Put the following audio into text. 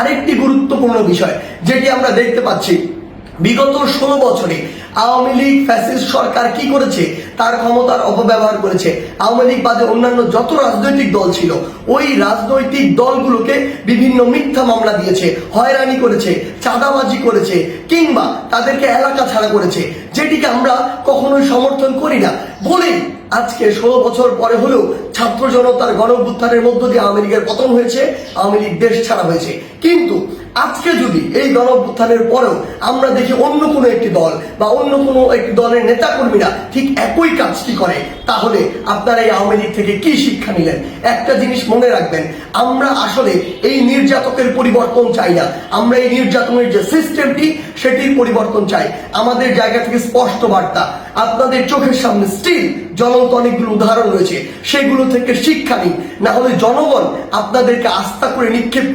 আরেকটি গুরুত্বপূর্ণ বিষয় যেটি আমরা দেখতে পাচ্ছি বিগত ষোলো বছরে আওয়ামী লীগ ফ্যাসিস্ট সরকার কি করেছে? তার ক্ষমতার অপব্যবহার করেছে। আওয়ামী লীগ বাদে অন্যান্য যত রাজনৈতিক দল ছিল, ওই রাজনৈতিক দলগুলোকে বিভিন্ন মিথ্যা মামলা দিয়েছে, হয়রানি করেছে, চাঁদাবাজি করেছে, কিংবা তাদেরকে এলাকা ছাড়া করেছে, যেটিকে আমরা কখনোই সমর্থন করি না। বলেই আজকে ষোলো বছর পরে হলেও ছাত্র জনতার গণ মধ্য দিয়ে আওয়ামী লীগের পতন হয়েছে, আওয়ামী লীগ দেশ ছাড়া হয়েছে। কিন্তু আজকে যদি এই গণ অভ্যুত্থানের পরেও আমরা দেখি অন্য কোনো একটি দল বা অন্য কোনো একটি দলের নেতাকর্মীরা ঠিক একই কাজটি করে, তাহলে আপনারা এই আওয়ামী লীগ থেকে কি শিক্ষা নিলেন? একটা জিনিস মনে রাখবেন, আমরা আসলে এই নির্যাতকের পরিবর্তন চাই না। আমরা এই নির্যাতনের যে সিস্টেমটি সেটির পরিবর্তন চাই। আমাদের জায়গা থেকে স্পষ্ট বার্তা, আপনাদের চোখের সামনে স্টিল জ্বলন্ত অনেকগুলো উদাহরণ রয়েছে। সেগুলো থেকে শিক্ষা নিন। না হলে জনগণ আপনাদেরকে আস্থা করে নিক্ষেপ